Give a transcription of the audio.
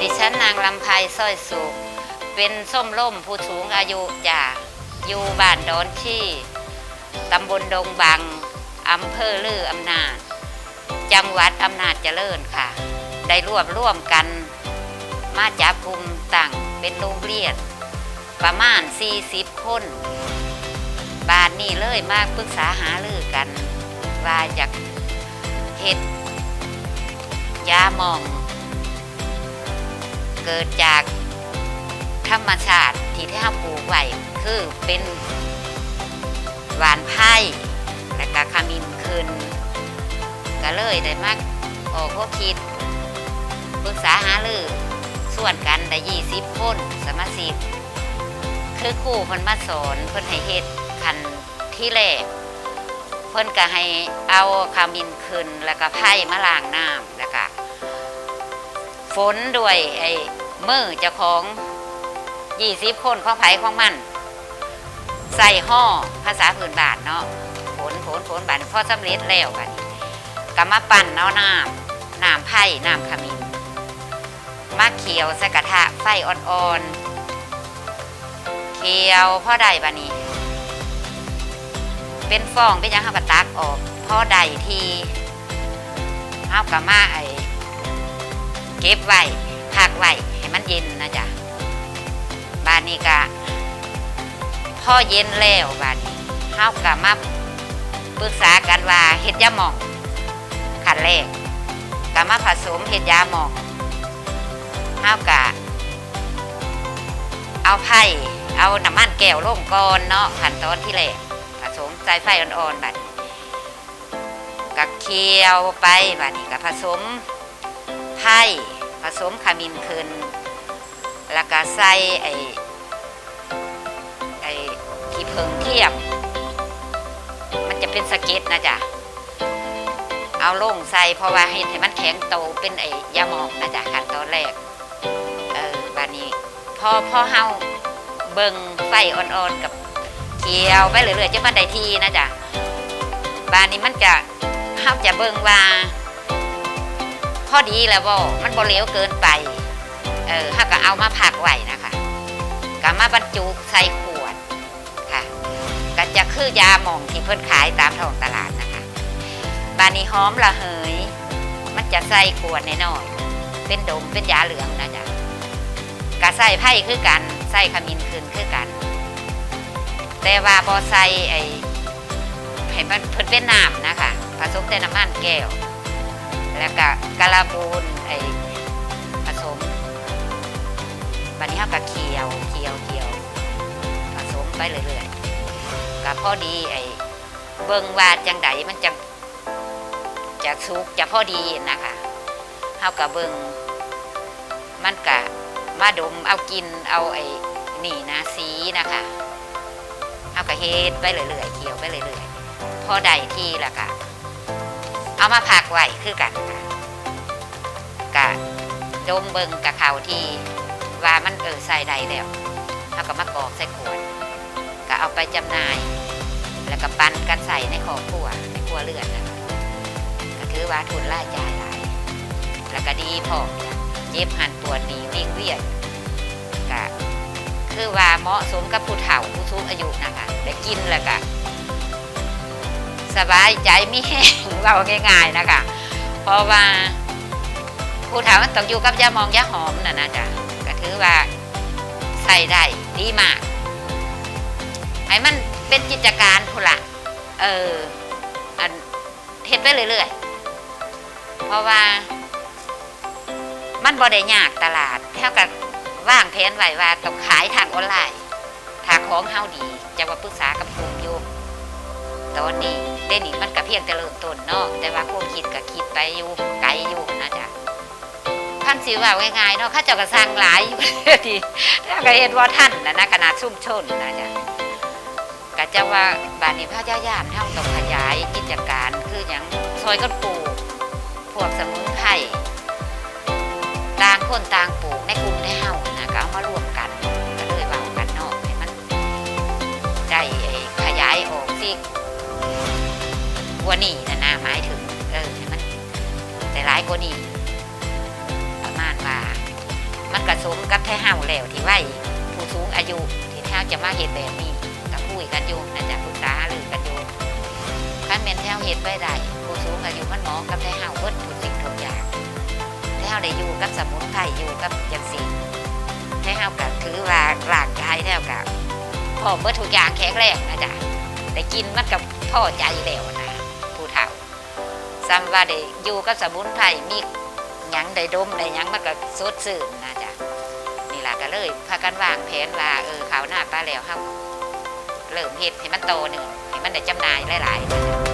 ดิฉันนางลำไพสร้อยสุขเป็นส้มล่มผู้สูงอายุจ้ะอยู่บ้านดอนชี่ตำบลดงบังอำเภอลืออำนาจ จังหวัดอำนาจเจริญค่ะ ได้รวบร่วมกัน มาจับกลุ่มตั้งเป็นโรงเรียนประมาณ 40 คน บาทนี้เลยมากปรึกษาหารือกัน ว่าอยากเฮ็ดยาหมอง เกิดจากธรรมชาติที่ที่เราปลูกไว้คือเป็นหวานไผ่และก็ขมิ้นคืนก็เลยได้มาออกพวกคิดปรึกษาหารือส่วนกันได้ยี่สิบคนสมาชิกคือครู่เพิ่นมาสอนเพิ่นให้เฮ็ดคันที่แรกเพิ่นก็ให้เอาขมิ้นคืนแล้วก็ไผ่มาล้างน้ำแล ฝนด้วยไอ้มือเจ้าของยี่สิบคนของไผ่ของมัน ใส่ห่อภาษาพื้นบ้านเนาะฝนฝนฝนบานพ่อสำเร็จแล้วบัดนี้ก็มาปั่นเอาน้ำน้ำไผ่น้ำขมิ้นมาเคี่ยวใส่กระทะไฟอ่อนๆเคี่ยวพ่อได้บัดนี้ เป็นฟองเป็นยังเฮากระตักออกพ่อได้ทีเฮากะมาไอ้ เก็บไว้พักไว้ให้มันเย็นนะจ๊ะบานนี้ก็พ่อเย็นแล้วบานนี้เฮากะมาปรึกษากันว่าเฮ็ดยาหมองขั้นแรกกะมาผสมเฮ็ดยาหมองเฮากะเอาไผ่เอาน้ำมันแก้วลงก่อนเนาะขั้นตอนที่แรกผสมใส่ไฟอ่อนๆบัดนี้กะเคี่ยวไปบัดนี้ก็ผสม ไผ่ผสมขมิ้นคืนแล้วก็ใส่ไอ้ไอ้ที่เพิงเทียบมันจะเป็นสเก็ตนะจ๊ะเอาลงใส่เพราะว่าให้ให้มันแข็งโตเป็นไอ้ยาหมองนะจ๊ะขั้นตอนแรกเออบานนี้พอพอเฮาเบิงไฟอ่อนๆกับเคียวไปเรื่อยๆจนมันได้ทีนะจ๊ะบานนี้มันจะเฮาจะเบิงว่า อดีแล้วบ่มันบ่เลวเกินไป เออถ้าก็เอามาผักไว้นะคะก็มาบรรจุใส่ขวดค่ะก็จะคือยาหม่องที่เพิ่นขายตามท้องตลาดนะคะ บานี้หอมระเหย มันจะใส่ขวดน้อยเป็นดมเป็นยาเหลืองนะจ๊ะก็ใส่ไผ่คือกันใส่ขมิ้นคืนคือกัน แต่ว่าบ่ใส่ไอ้ให้มันเพิ่นเป็นน้ำนะคะผสมแต่น้ำมันแก้ว แล้วก็กะลาบูนไอ้ผสมบันนี้เขาก็เคี่ยวเคี่ยวเคี่ยวผสมไปเรื่อยๆก็พอดีไอ้เบิ่งว่าจังไดมันจะจะสุกจะพอดีนะคะเขาก็เบิ่งมันก็มาดมเอากินเอาไอ้นี่นะสีนะคะเขาก็เฮ็ดไปเรื่อยๆเคี่ยวไปเรื่อยๆพอได้ที่แล้วก็ เอามาผักไว้คือกันค่ะกะดมเบิงกะเขาที่ว่ามันเออใส่ได้แล้วเอาก็มากรอกใส่ขวดก็เอาไปจำหน่าย แล้วก็ปันกันใส่ในครอบครัวในครัวเรือนนะก็ถือว่าทุนล่าจ่ายหลาย แล้วก็ดีพอเจ็บหันปวดหนีวิ่งเวียนก็คือว่าเหมาะสมกับผู้เฒ่าผู้สูงอายุนะคะได้กินแล้วก็ สบายใจไม่แห้งเราง่ายๆนะคะเพราะว่าผู้ถามมันต้องอยู่กับยามองยาหอมน่ะนะจ๊ะก็ถือว่าใส่ได้ดีมากให้มันเป็นกิจการพุนละเอออันเฮ็ดไปเรื่อยๆ เพราะว่า มันบ่ได้ยากตลาดเท่ากับว่างแผนไว้ว่าต้องขายทางออนไลน์ถ้าของเฮาดีจะมาปรึกษากับกลุ่มอยู่ ตอนนี้เดยวนี่มันก็เพียงแต่เริ่มต้นเนาะแต่ว่าความคิดก็คิดไปอยู่ไกลอยู่นะจ๊ะท่านสิว่าง่ายๆเนาะข้าเจ้าก็สร้างหลายอยู่ทีแล้วก็เห็นว่าท่านนะนะขนาดซุ่มชนนะจ๊ะก็จะว่าบานนี้พระเจ้ายานเท่าต้องขยายกิจการคืออย่างซอยกันปลูกพวกสมุนไพรต่างคนต่าง กว่านี่นะนะหมายถึงเออให้มันแต่หลายกว่านี่ประมาณว่า มันกระสมกับแท้ห้าวแล้วที่ไว้ผอายุที่เท้าจะมาเห็ดแบบนี้ก็คุยกันอยู่นะจ๊ะปรึกษาหรือกันอยู่ขั้นเมนแท้เห็ดไว้ได้ผู้สูงอายุมันหมอกับได้เฮาเบิดทุกสิ่งทุกอย่างแท้วได้อยู่กับสมุนไพรอยู่กับจังสีแท้วก็ถือว่าร่างกายแท้วก็พร้อเบิดทุกอย่างแข็งแรงนะจ๊ะได้กินมันกับพ่อใจแล้ว ซ้ำว่าได้อยู่กับสมุนไพรมีหยังได้ดมได้หยังมันก็สดซื่นนะจ๊ะนี่ล่ะก็เลยพากันวางแผนว่าเออขาวหน้าปลาแล้วเฮาเริ่มเฮ็ดให้มันโตหนึ่งให้มันได้จำหน่ายหลายๆ